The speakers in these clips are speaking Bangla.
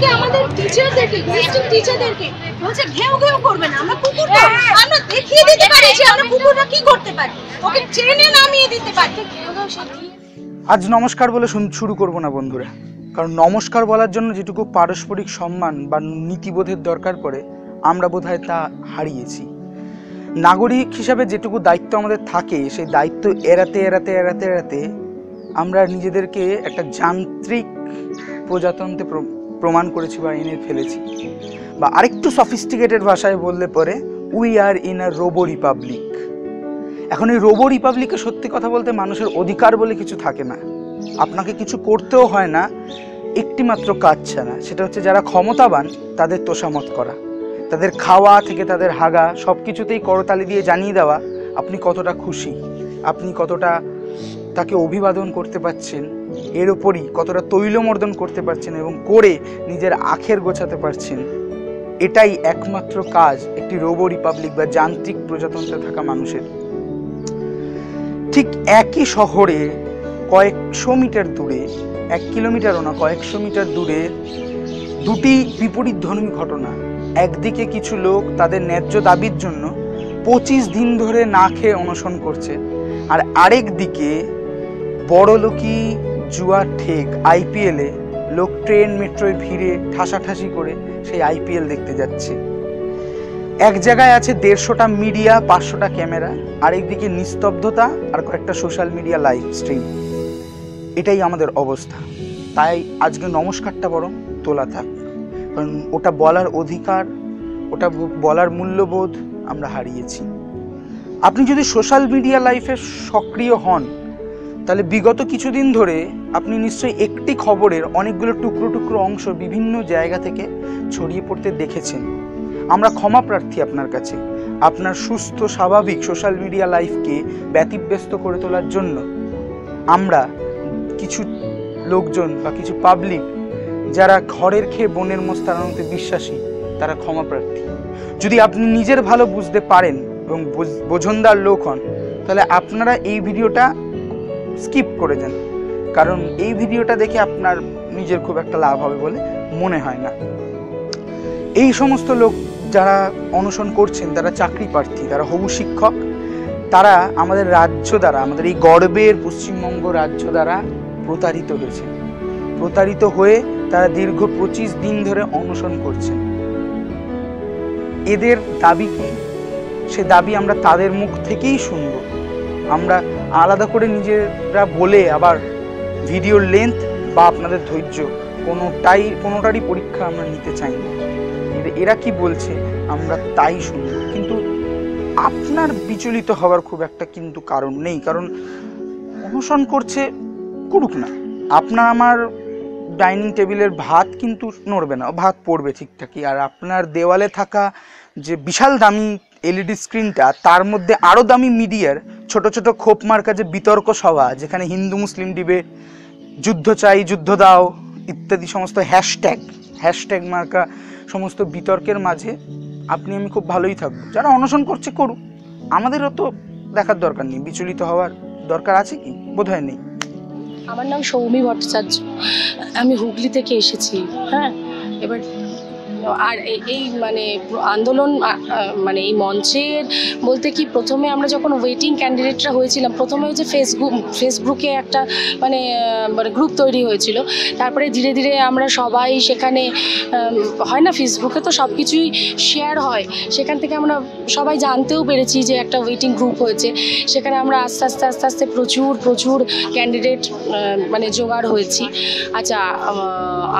থেকে আমাদের টিচারদেরকে ভিজিটিং টিচারদেরকে বলছে ঘেউ ঘেউ করবে না আমরা কুকুর আমরা দেখিয়ে দিতে পারি যে আমরা কুকুরটা কি করতে পারি। ওকে ট্রেনে নামিয়ে দিতে পারি। ঘেউ ঘেউ আজ নমস্কার বলে শুন- শুরু করব না বন্ধুরা। কারণ নমস্কার বলার জন্য যেটুকু পারস্পরিক সম্মান বা নীতিবোধের দরকার পড়ে আমরা বোধহয় তা হারিয়েছি। নাগরিক হিসাবে যেটুকু দায়িত্ব আমাদের থাকে সেই দায়িত্ব এড়াতে এড়াতে এড়াতে এড়াতে আমরা নিজেদেরকে একটা যান্ত্রিক প্রজাতন্ত্রে প্র- প্রমাণ করেছি বা এনে ফেলেছি। বা আরেকটু সফিস্টিকেটেড ভাষায় বললে পরে we are in a robo republic এখন এই রোবো রিপাবলিকে সত্যি কথা বলতে মানুষের অধিকার বলে কিছু থাকে না। আপনাকে কিছু করতেও হয় না একটি মাত্র কাজ ছাড়া। সেটা হচ্ছে যারা ক্ষমতাবান, তাদের তোষামত করা। তাদের খাওয়া থেকে তাদের হাগা সব কিছুতেই করতালি দিয়ে জানিয়ে দেওয়া, আপনি কতটা খুশি, আপনি কতটা তাকে অভিবাদন করতে পারছেন, এর ওপরই কতটা তৈলমর্দন করতে পারছেন এবং করে নিজের আখের গোছাতে পারছেন, এটাই একমাত্র কাজ একটি রোবো রিপাবলিক বা যান্ত্রিক প্রজাতন্ত্রে থাকা মানুষের। ঠিক একই শহরে কয়েকশো মিটার দূরে, এক কিলোমিটারও না, কয়েকশো মিটার দূরে দুটি বিপরীত ধর্মী ঘটনা। একদিকে কিছু লোক তাদের ন্যায্য দাবির জন্য পঁচিশ দিন ধরে না খেয়ে অনশন করছে, আর আরেক দিকে বড় লোকই জুয়া ঠেক। আইপিএলে লোক ট্রেন, মেট্রোয় ভিড়ে ঠাসাঠাসি করে সেই আইপিএল দেখতে যাচ্ছে। এক জায়গায় আছে দেড়শোটা মিডিয়া, পাঁচশোটা ক্যামেরা, আরেকদিকে নিস্তব্ধতা আর কয়েকটা সোশ্যাল মিডিয়া লাইভ স্ট্রিম। এটাই আমাদের অবস্থা। তাই আজকে নমস্কারটা বরং তোলা থাক। কারণ ওটা বলার অধিকার, ওটা বলার মূল্যবোধ আমরা হারিয়েছি। আপনি যদি সোশ্যাল মিডিয়া লাইফে সক্রিয় হন তাহলে বিগত কিছুদিন ধরে আপনি নিশ্চয়ই একটি খবরের অনেকগুলো টুকরো টুকরো অংশ বিভিন্ন জায়গা থেকে ছড়িয়ে পড়তে দেখেছেন। আমরা ক্ষমা প্রার্থী আপনার কাছে। আপনার সুস্থ, স্বাভাবিক সোশ্যাল মিডিয়া লাইফকে ব্যতিব্যস্ত করে তোলার জন্য আমরা কিছু লোকজন বা কিছু পাবলিক যারা ঘরের খেয়ে বনের মোস্তারানোতে বিশ্বাসী, তারা ক্ষমা প্রার্থী। যদি আপনি নিজের ভালো বুঝতে পারেন এবং বোঝ- বোঝনদার লোক হন, তাহলে আপনারা এই ভিডিওটা স্কিপ করে যান কারণ এই ভিডিওটা দেখে আপনার নিজের খুব একটা লাভ হবে বলে মনে হয় না। এই সমস্ত লোক যারা অনশন করছেন তারা চাকরি প্রার্থী তারা হবু শিক্ষক, তারা আমাদের রাজ্য দ্বারা, আমাদের এই গর্বের পশ্চিমবঙ্গ রাজ্য দ্বারা প্রতারিত হয়েছে। প্রতারিত হয়ে তারা দীর্ঘ পঁচিশ দিন ধরে অনশন করছেন। এদের দাবি কি? সে দাবি আমরা তাদের মুখ থেকেই শুনব। আমরা আলাদা করে নিজেরা বলে আবার ভিডিওর লেন্থ বা আপনাদের ধৈর্য, কোনোটাই, কোনোটারই পরীক্ষা আমরা নিতে চাই না। এরা- কি বলছে, আমরা তাই শুনব। কিন্তু আপনার বিচলিত হওয়ার খুব একটা কিন্তু কারণ নেই, কারণ অনশন করছে করুক না। আপনার, আমার ডাইনিং টেবিলের ভাত কিন্তু নড়বে না, ভাত পড়বে ঠিকঠাকই। আর আপনার দেওয়ালে থাকা যে বিশাল দামি এলইডি স্ক্রিনটা তার মধ্যে আরও দামি মিডিয়ার ছোট ছোট খোপ মার্কা যে বিতর্ক সভা, যেখানে হিন্দু, মুসলিম ডিবেট যুদ্ধ চাই, যুদ্ধ দাও, ইত্যাদি সমস্ত হ্যাশট্যাগ হ্যাশট্যাগ মার্কা সমস্ত বিতর্কের মাঝে আপনি আমি খুব ভালোই থাকব। যারা অনশন করছে, করুক। আমাদেরও তো দেখার দরকার নেই। বিচলিত হওয়ার দরকার আছে কি? বোধহয় নেই। আমার নাম সৌমি ভট্টাচার্য। আমি হুগলি থেকে এসেছি। হ্যাঁ? এবার, আর এই মানে আন্দোলন মানে এই মঞ্চের বলতে কি প্রথমে আমরা যখন ওয়েটিং ক্যান্ডিডেটরা হয়েছিলাম, প্রথমে হচ্ছে ফেসবুক ফেসবুকে একটা মানে মানে গ্রুপ তৈরি হয়েছিল। তারপরে ধীরে ধীরে আমরা সবাই সেখানে হয় না ফেসবুকে তো সব কিছুই শেয়ার হয়। সেখান থেকে আমরা সবাই জানতেও পেরেছি যে একটা ওয়েটিং গ্রুপ হয়েছে। সেখানে আমরা আস্তে আস্তে আস্তে আস্তে প্রচুর প্রচুর ক্যান্ডিডেট মানে জোগাড় হয়েছি। আচ্ছা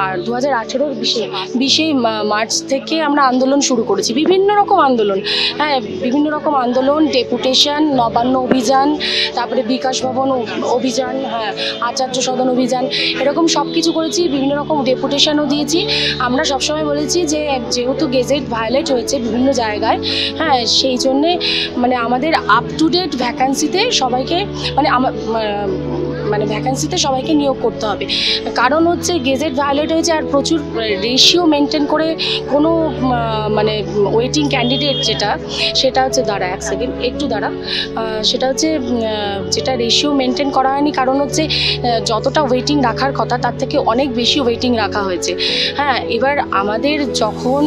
আর দু হাজার আঠেরোর বিশে বিশে মার্চ থেকে আমরা আন্দোলন শুরু করেছি। বিভিন্ন রকম আন্দোলন। হ্যাঁ বিভিন্ন রকম আন্দোলন, ডেপুটেশন, নবান্ন অভিযান, তারপরে বিকাশ ভবন অভিযান হ্যাঁ আচার্য সদন অভিযান, এরকম সব কিছু করেছি, বিভিন্ন রকম ডেপুটেশনও দিয়েছি। আমরা সবসময় বলেছি যে, যেহেতু গেজেট ভায়োলেট হয়েছে বিভিন্ন জায়গায় হ্যাঁ সেই জন্যে মানে আমাদের আপ টু ডেট ভ্যাকান্সিতে সবাইকে মানে আমা- মা- মানে ভ্যাকান্সিতে সবাইকে নিয়োগ করতে হবে। কারণ হচ্ছে গেজেট ভায়োলেট হয়েছে আর প্রচুর রেশিও মেনটেন করে কোনো মানে ওয়েটিং ক্যান্ডিডেট যেটা, সেটা হচ্ছে দাঁড়া এক সেকেন্ড একটু দাঁড়া। সেটা হচ্ছে যেটা রেশিও মেনটেন করা হয়নি, কারণ হচ্ছে যতটা ওয়েটিং রাখার কথা, তার থেকে অনেক বেশি ওয়েটিং রাখা হয়েছে। হ্যাঁ এবার আমাদের যখন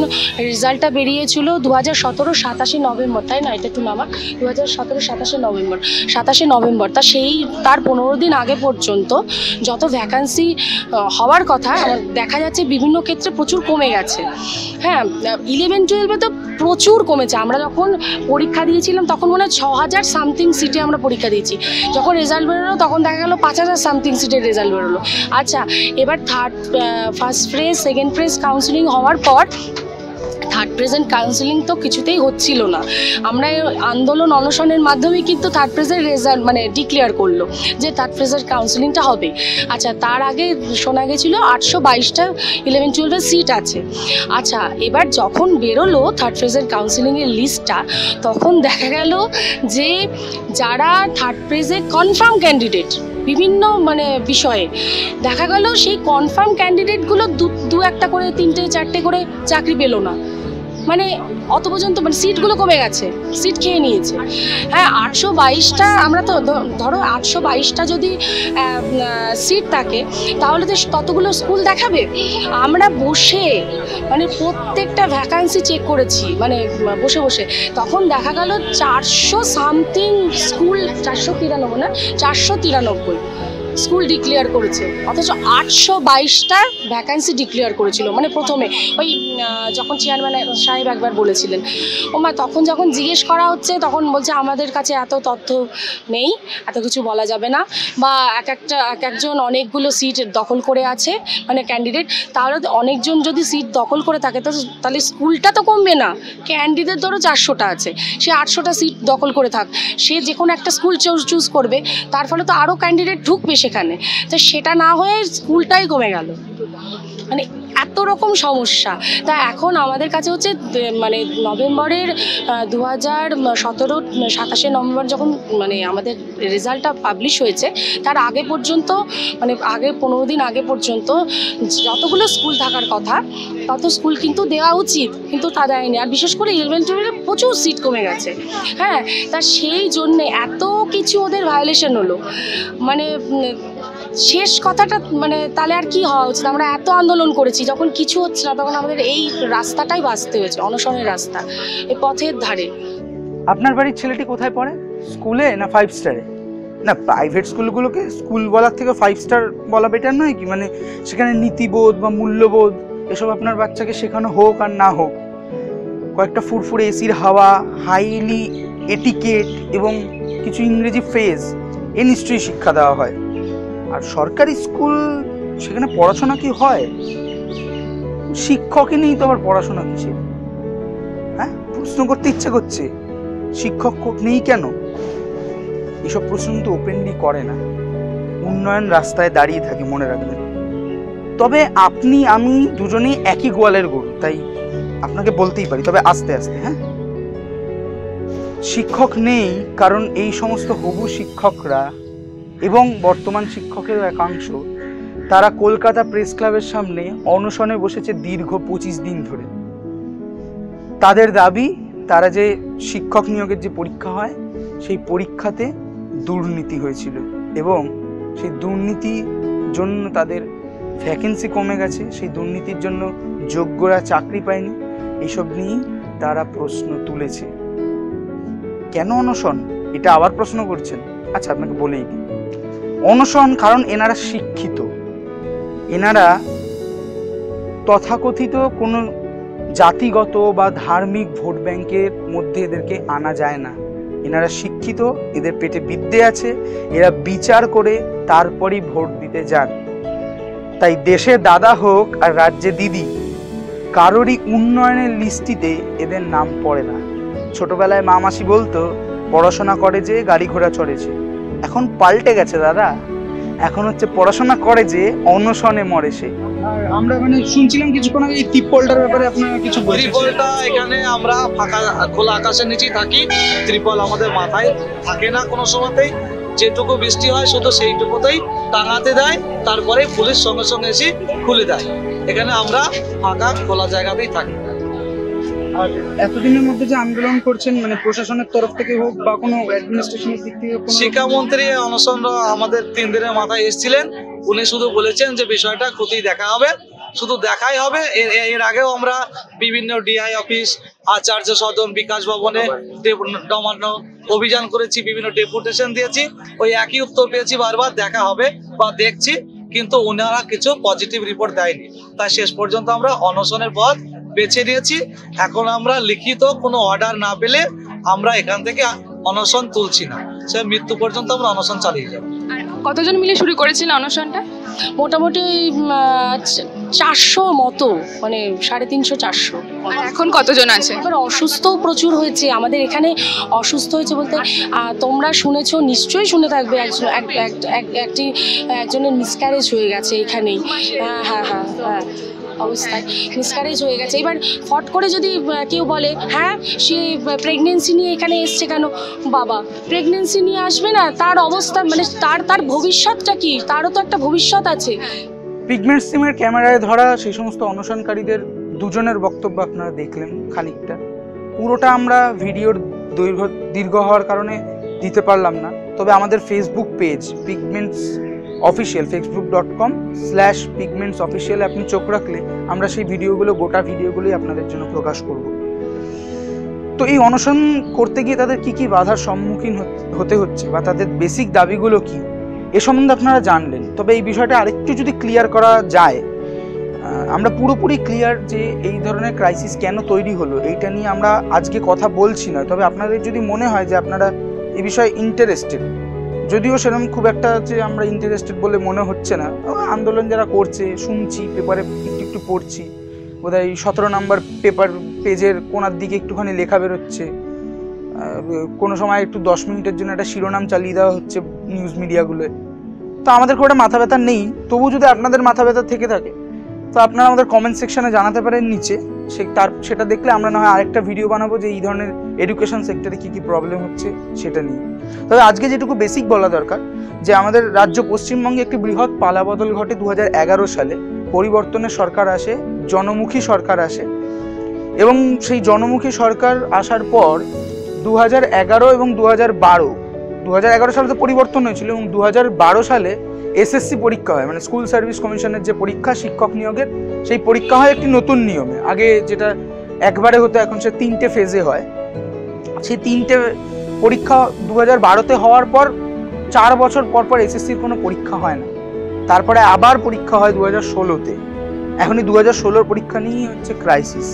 রেজাল্টটা বেরিয়েছিল দু হাজার সতেরো সাতাশে নভেম্বর, তাই না? এটা একটু নামা। দু হাজার সতেরো সাতাশে নভেম্বর সাতাশে নভেম্বর, তা সেই, তার পনেরো দিন আগে পর্যন্ত যত ভ্যাকান্সি হওয়ার কথা দেখা যাচ্ছে বিভিন্ন ক্ষেত্রে প্রচুর কমে গেছে। হ্যাঁ ইলেভেন টুয়েলভে তো প্রচুর কমেছে। আমরা যখন পরীক্ষা দিয়েছিলাম, তখন মনে হয় ছ হাজার সামথিং সিটে আমরা পরীক্ষা দিয়েছি। যখন রেজাল্ট বেরোলো, তখন দেখা গেলো পাঁচ হাজার সামথিং সিটের রেজাল্ট বেরোলো। আচ্ছা এবার third first phase second phase counselling হওয়ার পর থার্ড প্রেজেন্ট কাউন্সিলিং তো কিছুতেই হচ্ছিল না। আমরা আন্দোলন অনশনের মাধ্যমে কিন্তু থার্ড প্রেজেন্ট রেজাল্ট মানে ডিক্লেয়ার করল যে থার্ড প্রেজেন্ট কাউন্সিলিংটা হবে। আচ্ছা তার আগে শোনা গেছিল আটশো বাইশটা ইলেভেন টুয়েলভের সিট আছে। আচ্ছা এবার যখন বেরোলো থার্ড প্রেজেন্ট কাউন্সিলিংয়ের লিস্টটা তখন দেখা গেল যে যারা থার্ড প্রেজে কনফার্ম ক্যান্ডিডেট বিভিন্ন মানে বিষয়ে। দেখা গেল সেই কনফার্ম ক্যান্ডিডেটগুলো দু একটা করে, তিনটে, চারটে করে চাকরি পেল না। মানে অত পর্যন্ত মানে সিটগুলো কমে গেছে, সিট খেয়ে নিয়েছে। হ্যাঁ আটশো বাইশটা আমরা তো ধরো আটশো বাইশটা যদি সিট থাকে, তাহলে তো ততগুলো স্কুল দেখাবে? আমরা বসে মানে প্রত্যেকটা ভ্যাকান্সি চেক করেছি মানে বসে বসে। তখন দেখা গেল চারশো সামথিং স্কুল, চারশো তিরানব্বই না, চারশো তিরানব্বই। স্কুল ডিক্লেয়ার করেছে। অথচ আটশো বাইশটা ভ্যাকান্সি ডিক্লেয়ার করেছিল মানে প্রথমে। ওই যখন চেয়ারম্যান সাহেব একবার বলেছিলেন, ও মা, তখন যখন জিজ্ঞেস করা হচ্ছে, তখন বলছে, আমাদের কাছে এত তথ্য নেই, এত কিছু বলা যাবে না। বা এক একটা, এক একজন অনেকগুলো সিট দখল করে আছে মানে ক্যান্ডিডেট তাহলে অনেকজন যদি সিট দখল করে থাকে, তো তাহলে স্কুলটা তো কমবে না। ক্যান্ডিডেট ধরো চারশোটা আছে, সে আটশোটা সিট দখল করে থাক। সে যে কোনো একটা স্কুল চুজ করবে। তার ফলে তো আরও ক্যান্ডিডেট ঢুকবে সেখানে। তো সেটা না হয়ে স্কুলটাই কমে গেল। মানে এত রকম সমস্যা। তা এখন আমাদের কাছে হচ্ছে মানে নভেম্বরের দু হাজার সতেরো, সাতাশে নভেম্বর যখন মানে আমাদের রেজাল্টটা পাবলিশ হয়েছে, তার আগে পর্যন্ত মানে আগে পনেরো দিন আগে পর্যন্ত যতগুলো স্কুল থাকার কথা, তত স্কুল কিন্তু দেওয়া উচিত, কিন্তু তা দেয়নি। আর বিশেষ করে ইলেভেন টুয়েলভে প্রচুর সিট কমে গেছে। হ্যাঁ তা সেই জন্যে এত কিছু ওদের ভায়োলেশন হলো। মানে শেষ কথাটা মানে তাহলে আর কি হওয়া উচিত? আমরা এত আন্দোলন করেছি, যখন কিছু হচ্ছে না, তখন আমাদের এই রাস্তাটাই বাঁচতে হয়েছে, অনশনের রাস্তা, এই পথের ধারে। আপনার বাড়ির ছেলেটি কোথায় পড়ে? স্কুলে না ফাইভ স্টারে না প্রাইভেট স্কুলগুলোকে স্কুল বলার থেকে ফাইভ স্টার বলা বেটার নয় কি? মানে সেখানে নীতিবোধ বা মূল্যবোধ, এসব আপনার বাচ্চাকে শেখানো হোক আর না হোক। কয়েকটা ফুরফুরে এসির হাওয়া হাইলি এটিকেট এবং কিছু ইংরেজি ফেজ এ নিশ্চয়ই শিক্ষা দেওয়া হয়। আর সরকারি স্কুল, সেখানে পড়াশোনা কি হয়? শিক্ষকই নেই তো আবার পড়াশোনা কিসের? হ্যাঁ? প্রশ্ন করতে ইচ্ছে করছে। শিক্ষক নেই কেন? এসব প্রশ্ন কিন্তু ওপেনলি করে না। উন্নয়ন রাস্তায় দাঁড়িয়ে থাকে, মনে রাখবেন। তবে আপনি, আমি দুজনেই একই গোয়ালের গরু, তাই আপনাকে বলতেই পারি, তবে আস্তে আস্তে হ্যাঁ? শিক্ষক নেই, কারণ এই সমস্ত হবু শিক্ষকরা এবং বর্তমান শিক্ষকের একাংশ, তারা কলকাতা প্রেস ক্লাবের সামনে অনশনে বসেছে দীর্ঘ পঁচিশ দিন ধরে। তাদের দাবি, তারা যে শিক্ষক নিয়োগের যে পরীক্ষা হয়, সেই পরীক্ষাতে দুর্নীতি হয়েছিল এবং সেই দুর্নীতির জন্য তাদের ভ্যাকেন্সি কমে গেছে, সেই দুর্নীতির জন্য যোগ্যরা চাকরি পায়নি এইসব নিয়েই তারা প্রশ্ন তুলেছে। কেন অনশন? এটা আবার প্রশ্ন করছেন। আচ্ছা আপনাকে বলেই দিই। অনশন কারণ এনারা শিক্ষিত। এনারা তথাকথিত কোনো জাতিগত বা ধার্মিক ভোট ব্যাংকের মধ্যে এদেরকে আনা যায় না। এনারা শিক্ষিত, এদের পেটে বিদ্যে আছে, এরা বিচার করে তারপরই ভোট দিতে যান। তাই দেশে দাদা হোক আর রাজ্যে দিদি, কারোরই উন্নয়নের লিস্টিতে এদের নাম পড়ে না। ছোটবেলায় মা মাসি বলতো, পড়াশোনা করে যে গাড়ি ঘোড়া চড়েছে। এখন পাল্টে গেছে দাদা। এখন হচ্ছে পড়াশোনা করে যে অনশনে মরে সে। আর আমরা মানে শুনছিলাম কিছুক্ষণ আগে এই তিপ্পলটার ব্যাপারে আপনারা কিছু ত্রিপলটা এখানে আমরা ফাঁকা খোলা আকাশের নিচেই থাকি। ত্রিপল আমাদের মাথায় থাকে না কোনো সময়তেই। যেটুকু বৃষ্টি হয় শুধু সেইটুকুতেই টাঙাতে দেয়। তারপরে পুলিশ সঙ্গে সঙ্গে এসে খুলে দেয়। এখানে আমরা ফাঁকা খোলা জায়গাতেই থাকি। এতদিনের মধ্যে যে আন্দোলন করছেন মানে প্রশাসনের তরফ থেকে হোক বা কোনো অ্যাডমিনিস্ট্রেশনের দিক থেকে শিক্ষামন্ত্রী অনশন আমাদের তিন দিনের মাথায় এসেছিলেন। উনি শুধু বলেছেন যে বিষয়টা ক্ষতি দেখা হবে, শুধু দেখাই হবে। এর আগেও আমরা বিভিন্ন ডিআই অফিস আচার্য সদন বিকাশ ভবনে নবান্ন অভিযান করেছি, বিভিন্ন ডেপুটেশন দিয়েছি। ওই একই উত্তর পেয়েছি, বারবার দেখা হবে বা দেখছি, কিন্তু ওনারা কিছু পজিটিভ রিপোর্ট দেয়নি। তাই শেষ পর্যন্ত আমরা অনশনের পথ বেছে নিয়েছি। এখন আমরা লিখিত কোনো অর্ডার না পেলে আমরা এখান থেকে অনশন তুলছি না। সে মৃত্যু পর্যন্ত আমরা অনশন চালিয়ে যাব। কতজন মিলে শুরু করেছিল অনশনটা? মোটামুটি চারশো মতো মানে সাড়ে তিনশো চারশো। এখন কতজন আছে? এবার অসুস্থও প্রচুর হয়েছে। আমাদের এখানে অসুস্থ হয়েছে বলতে তোমরা শুনেছো নিশ্চয়ই শুনে থাকবে। একজন এক- এক- এক- একটি একজনের মিসক্যারেজ হয়ে গেছে এখানেই। হ্যাঁ হ্যাঁ হ্যাঁ হ্যাঁ। অবস্থায় মিসক্যারেজ হয়ে গেছে। এবার ফট করে যদি কেউ বলে হ্যাঁ সে প্রেগনেন্সি নিয়ে এখানে এসছে কেন? বাবা প্রেগনেন্সি নিয়ে আসবে না, তার অবস্থা মানে তার তার ভবিষ্যৎটা কি? তারও তো একটা ভবিষ্যৎ আছে। পিগমেন্ট সিমের ক্যামেরায় ধরা, সেই সমস্ত অনশনকারীদের দুজনের বক্তব্য আপনারা দেখলেন খানিকটা। পুরোটা আমরা ভিডিওর দৈর্ঘ্য, দীর্ঘ হওয়ার কারণে দিতে পারলাম না। তবে আমাদের Facebook page Pigments official Facebook dot com slash Pigments official আপনি চোখ রাখলে আমরা সেই ভিডিওগুলো, গোটা ভিডিওগুলোই আপনাদের জন্য প্রকাশ করব। তো এই অনশন করতে গিয়ে তাদের কি কি বাধার সম্মুখীন হত- হচ্ছে বা তাদের বেসিক দাবিগুলো কি? এ সম্বন্ধে আপনারা জানলেন। তবে এই বিষয়টা আরেকটু যদি ক্লিয়ার করা যায় আমরা পুরোপুরি ক্লিয়ার যে এই ধরনের ক্রাইসিস কেন তৈরি হলো, এইটা নিয়ে আমরা আজকে কথা বলছি না। তবে আপনাদের যদি মনে হয় যে আপনারা এ বিষয়ে ইন্টারেস্টেড যদিও সেরকম খুব একটা যে আমরা ইন্টারেস্টেড বলে মনে হচ্ছে না আন্দোলন যারা করছে, শুনছি পেপারে একটু একটু পড়ছি, বোধহয় সতেরো নাম্বার পেপার পেজের কোনার দিকে একটুখানি লেখা বেরোচ্ছে কোনো সময় একটু দশ মিনিটের জন্য একটা শিরোনাম চালিয়ে দেওয়া হচ্ছে নিউজ মিডিয়াগুলোয় তো আমাদের খুব একটা মাথা ব্যথা নেই, তবু যদি আপনাদের মাথা ব্যথা থেকে থাকে তো আপনারা আমাদের কমেন্ট সেকশনে জানাতে পারেন নিচে। সে তার, সেটা দেখলে আমরা না হয় আরেকটা ভিডিও বানাবো যে এই ধরনের এডুকেশন সেক্টরে কী কী প্রবলেম হচ্ছে সেটা নিয়ে। তবে আজকে যেটুকু বেসিক বলা দরকার, যে আমাদের রাজ্য পশ্চিমবঙ্গে একটি বৃহৎ পালাবদল ঘটে দু হাজার এগারো সালে। পরিবর্তনের সরকার আসে, জনমুখী সরকার আসে। এবং সেই জনমুখী সরকার আসার পর দু এবং দু বারো দু সালে তো পরিবর্তন হয়েছিল এবং দু হাজার বারো সালে এসএসসি পরীক্ষা হয় মানে স্কুল সার্ভিস কমিশনের যে পরীক্ষা, শিক্ষক নিয়োগের, সেই পরীক্ষা হয় একটি নতুন নিয়মে। আগে যেটা একবারে হতো, এখন সে তিনটে ফেজে হয়। সেই তিনটে পরীক্ষা দু হাজার বারোতে হওয়ার পর, চার বছর পর পর এসএসসির কোনো পরীক্ষা হয় না। তারপরে আবার পরীক্ষা হয় দু হাজার ষোলোতে। এখনই দু হাজার ষোলোর পরীক্ষা নিয়েই হচ্ছে ক্রাইসিস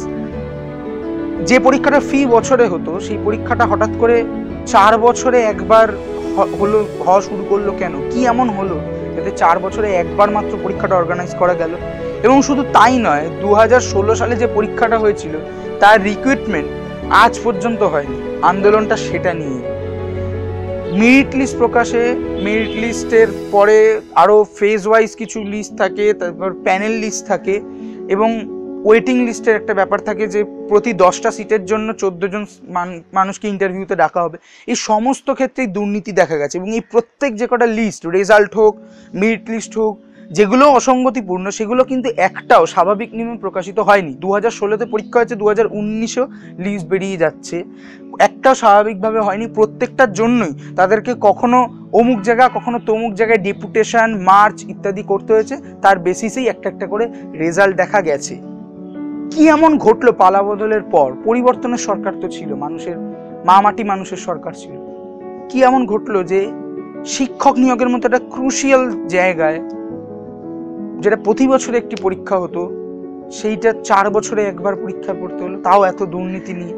যে পরীক্ষাটা ফি বছরে হতো, সেই পরীক্ষাটা হঠাৎ করে চার বছরে একবার হলো হওয়া শুরু করল কেন? কি এমন হলো যাতে চার বছরে একবার মাত্র পরীক্ষাটা অর্গানাইজ করা গেল? এবং শুধু তাই নয় দু সালে যে পরীক্ষাটা হয়েছিল, তার রিক্রুটমেন্ট আজ পর্যন্ত হয়নি। আন্দোলনটা সেটা নিয়ে। মেরিট লিস্ট প্রকাশে মেরিট লিস্টের পরে আরও ফেজ ওয়াইজ কিছু লিস্ট থাকে, তারপর প্যানেল লিস্ট থাকে, এবং ওয়েটিং লিস্টের একটা ব্যাপার থাকে যে প্রতি দশটা সিটের জন্য চোদ্দ জন মান- মানুষকে ইন্টারভিউতে ডাকা হবে। এই সমস্ত ক্ষেত্রেই দুর্নীতি দেখা গেছে এবং এই প্রত্যেক যে কটা লিস্ট রেজাল্ট হোক মেরিট লিস্ট হোক, যেগুলো অসঙ্গতিপূর্ণ, সেগুলো কিন্তু একটাও স্বাভাবিক নিয়মে প্রকাশিত হয়নি। দু হাজার ষোলোতে পরীক্ষা হয়েছে দু হাজার উনিশেও লিস্ট বেরিয়ে যাচ্ছে। একটাও স্বাভাবিকভাবে হয়নি, প্রত্যেকটার জন্যই। তাদেরকে কখনো অমুক জায়গা, কখনো তমুক জায়গায় ডেপুটেশন মার্চ ইত্যাদি করতে হয়েছে। তার বেসিসেই একটা একটা করে রেজাল্ট দেখা গেছে। কি এমন ঘটলো পালা বদলের পর? পরিবর্তনের সরকার তো ছিল, মানুষের মামাটি মানুষের সরকার ছিল। কি এমন ঘটলো যে শিক্ষক নিয়োগের মতো একটা ক্রুশিয়াল জায়গায় যেটা প্রতি বছরে একটি পরীক্ষা হতো, সেইটা চার বছরে একবার পরীক্ষা পড়তে হলো, তাও এত দুর্নীতি নিয়ে।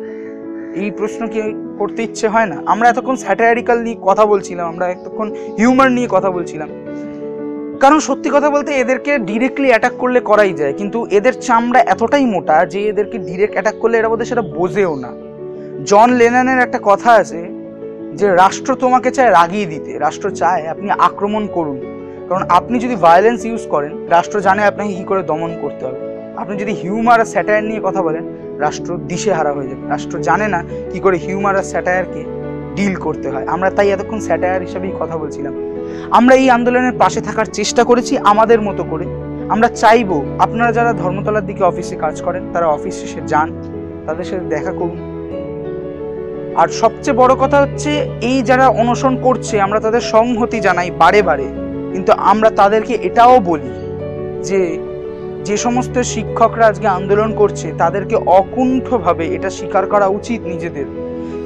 এই প্রশ্ন কি করতে ইচ্ছে হয় না? আমরা এতক্ষণ স্যাটারিক্যাল নিয়ে কথা বলছিলাম, আমরা এতক্ষণ হিউমার নিয়ে কথা বলছিলাম। কারণ সত্যি কথা বলতে এদেরকে ডিরেক্টলি অ্যাটাক করলে করাই যায়। কিন্তু এদের চামড়া এতটাই মোটা যে এদেরকে ডিরেক্ট অ্যাটাক করলে এরা বোধহয় সেটা বোঝেও না। জন লেনানের একটা কথা আছে যে, রাষ্ট্র তোমাকে চায় রাগিয়ে দিতে। রাষ্ট্র চায় আপনি আক্রমণ করুন। কারণ আপনি যদি ভায়োলেন্স ইউজ করেন, রাষ্ট্র জানে আপনাকে কী করে দমন করতে হবে। আপনি যদি হিউমার আর স্যাটায়ার নিয়ে কথা বলেন, রাষ্ট্র দিশেহারা হয়ে যাবে। রাষ্ট্র জানে না কি করে হিউমার আর স্যাটায়ারকে ডিল করতে হয়। আমরা তাই এতক্ষণ স্যাটায়ার হিসাবেই কথা বলছিলাম। আমরা এই আন্দোলনের পাশে থাকার চেষ্টা করেছি আমাদের মতো করে। আমরা চাইব আপনারা যারা ধর্মতলার দিকে অফিসে কাজ করেন, তারা অফিস শেষে যান, তাদের সাথে দেখা করুন। আর সবচেয়ে বড় কথা হচ্ছে, এই যারা অনশন করছে, আমরা তাদের সংহতি জানাই বারে বারে। কিন্তু আমরা তাদেরকে এটাও বলি যে যে সমস্ত শিক্ষকরা আজকে আন্দোলন করছে, তাদেরকে অকুণ্ঠভাবে এটা স্বীকার করা উচিত নিজেদের।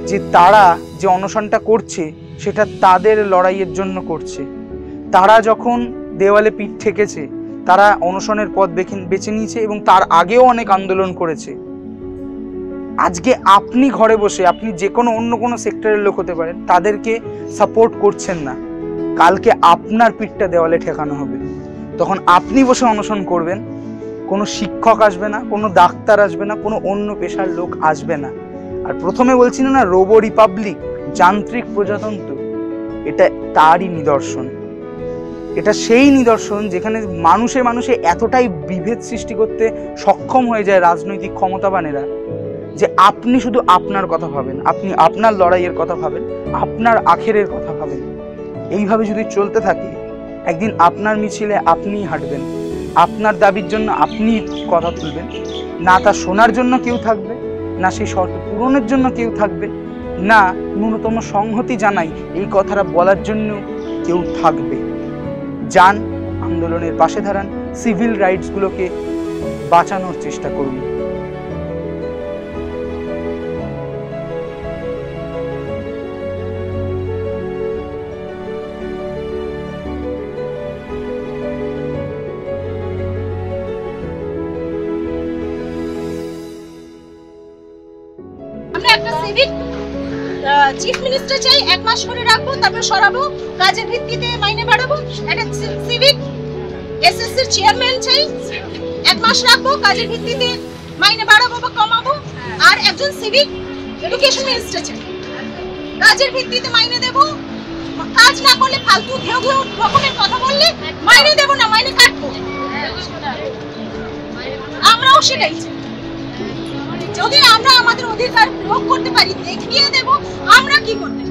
যে তারা যে অনশনটা করছে সেটা তাদের লড়াইয়ের জন্য করছে। তারা যখন দেওয়ালে পিঠ ঠেকেছে, তারা অনশনের পথ বেছে- নিয়েছে এবং তার আগেও অনেক আন্দোলন করেছে। আজকে আপনি ঘরে বসে, আপনি যে কোনো অন্য কোনো সেক্টরের লোক হতে পারেন, তাদেরকে সাপোর্ট করছেন না। কালকে আপনার পিঠটা দেওয়ালে ঠেকানো হবে। তখন আপনি বসে অনশন করবেন, কোনো শিক্ষক আসবে না, কোনো ডাক্তার আসবে না, কোনো অন্য পেশার লোক আসবে না। আর প্রথমে বলছিলাম না, রোবো রিপাবলিক। যান্ত্রিক প্রজাতন্ত্র, এটা তারই নিদর্শন। এটা সেই নিদর্শন যেখানে মানুষে মানুষে এতটাই বিভেদ সৃষ্টি করতে সক্ষম হয়ে যায় রাজনৈতিক ক্ষমতাবানেরা যে আপনি শুধু আপনার কথা ভাবেন, আপনি আপনার লড়াইয়ের কথা ভাবেন, আপনার আখেরের কথা ভাবেন। এইভাবে যদি চলতে থাকে, একদিন আপনার মিছিলে আপনিই হাঁটবেন, আপনার দাবির জন্য আপনি কথা তুলবেন, না তা শোনার জন্য কেউ থাকবে, না সেই শর্ত পূরণের জন্য কেউ থাকবে না, ন্যূনতম সংহতি জানাই এই কথাটা বলার জন্য কেউ থাকবে। যান, আন্দোলনের পাশে দাঁড়ান সিভিল রাইটসগুলোকে বাঁচানোর চেষ্টা করুন। মাস করে রাখব, তারপর সরাবো, কাজের ভিত্তিতে মাইনে বাড়াবো। একটা সিভিক এসএসসি এর চেয়ারম্যান চাই, এক মাস রাখব, কাজের ভিত্তিতে মাইনে বাড়াবো বা কমাবো। আর একজন সিভিক এডুকেশন মিনিস্টার চাই। কাজের ভিত্তিতে মাইনে দেবো। কাজ না করলে ফালতু ঘেউ ঘেউ রকমের কথা বললে মাইনে দেবো না, মাইনে কাটবো। আমরাও সেটাই যদি আমরা আমাদের অধিকার প্রয়োগ করতে পারি, দেখিয়ে দেব, আমরা কি করতে